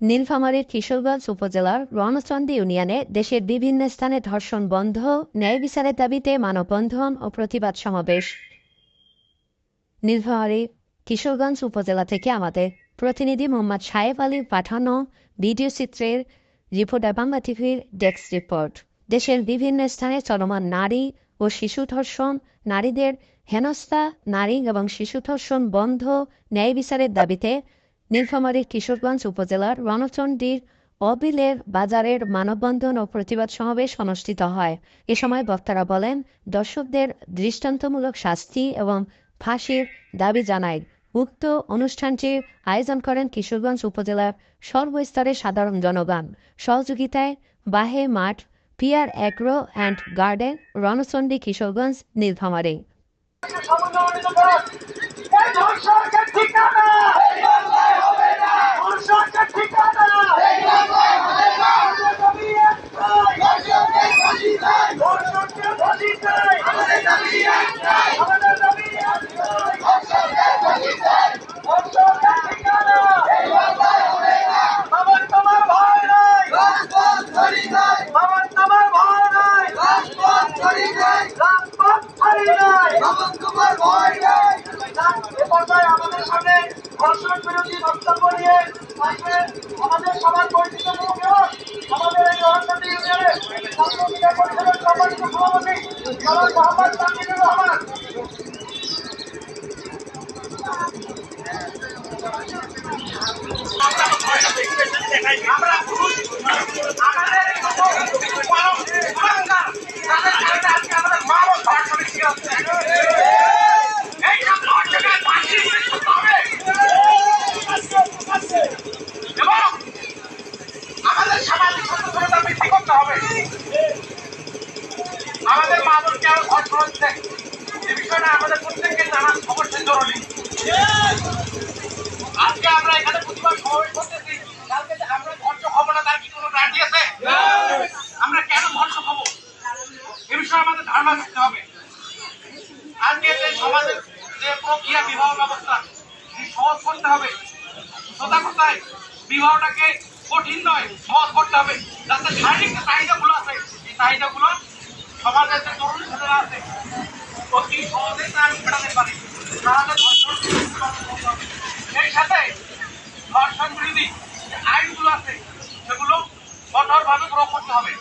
নীলফামারীর কিশোরগঞ্জ উপজেলার রণচন্ডী ইউনিয়নে দেশের বিভিন্ন স্থানে ধর্ষণ বন্ধ, ন্যায় বিচারের দাবিতে মানববন্ধন ও প্রতিবাদ সমাবেশ। নীলফামারী, কিশোরগঞ্জ উপজেলা থেকে আমাদের প্রতিনিধি মোহাম্মদ সাহেব আলীর পাঠানো ভিডিও চিত্রের রিপোর্টার বাংলা টিভির ডেস্ক রিপোর্ট। দেশের বিভিন্ন স্থানে চলমান নারী ও শিশু ধর্ষণ, নারীদের হেনস্থা, নারী এবং শিশু ধর্ষণ বন্ধ, ন্যায় বিচারের দাবিতে নীলফামারীর কিশোরগঞ্জ উপজেলার রণচণ্ডীর অবিলের বাজারের মানববন্ধন ও প্রতিবাদ সমাবেশ অনুষ্ঠিত হয়। এ সময় বক্তারা বলেন, দর্শকদের দৃষ্টান্তমূলক শাস্তি এবং ফাঁসির দাবি জানায়। উক্ত অনুষ্ঠানটির আয়োজন করেন কিশোরগঞ্জ উপজেলার সর্বস্তরের সাধারণ জনগণ। সহযোগিতায় বাহে মাঠ, Piyar agro and garden, Ranachandi, Kishoreganj, Nilphamari. আমাদের সামনে ধর্ষণ বিরোধী বক্তব্য নিয়ে আসবে আমাদের সবার পরিচিত আমাদের এই রহস্যটি ইউনিয়নের ছাত্র পরিষদের সম্মানিত সভাপতি মোহাম্মদ তামিনুর রহমান আমাদের সামাজিক করতে হবে। আমাদের মা বোনকে আরও ধর্ষণ হচ্ছে এই বিষয়টা আমাদের প্রত্যেককে জানা অবশ্যই জরুরি। আজকে আমরা এখানে প্রতিবাদ সমাবেশ করতেছি। কালকে আমরা ধর্ষক হব না, তার কি কোনো গ্যারান্টি আছে? আমরা কেন ধর্ষক হব? এ বিষয়ে আমাদের ধারণা থাকতে হবে। আজকে যে সমাজের যে প্রক্রিয়া, বিবাহ ব্যবস্থা সহজ করতে হবে। কথায় বিবাহটাকে কঠিন নয়, সহজ করতে হবে। যাতে শারীরিক যে চাহিদাগুলো আছে, এই চাহিদাগুলো সমাজের যে তরুণ ছেলেরা আছে, অতি সহজে তার মেটাতে পারে। তাহলে ধর্ষণ সেই সাথে ধর্ষণ বিরোধী যে আইনগুলো আছে, সেগুলো কঠোরভাবে প্রয়োগ করতে হবে।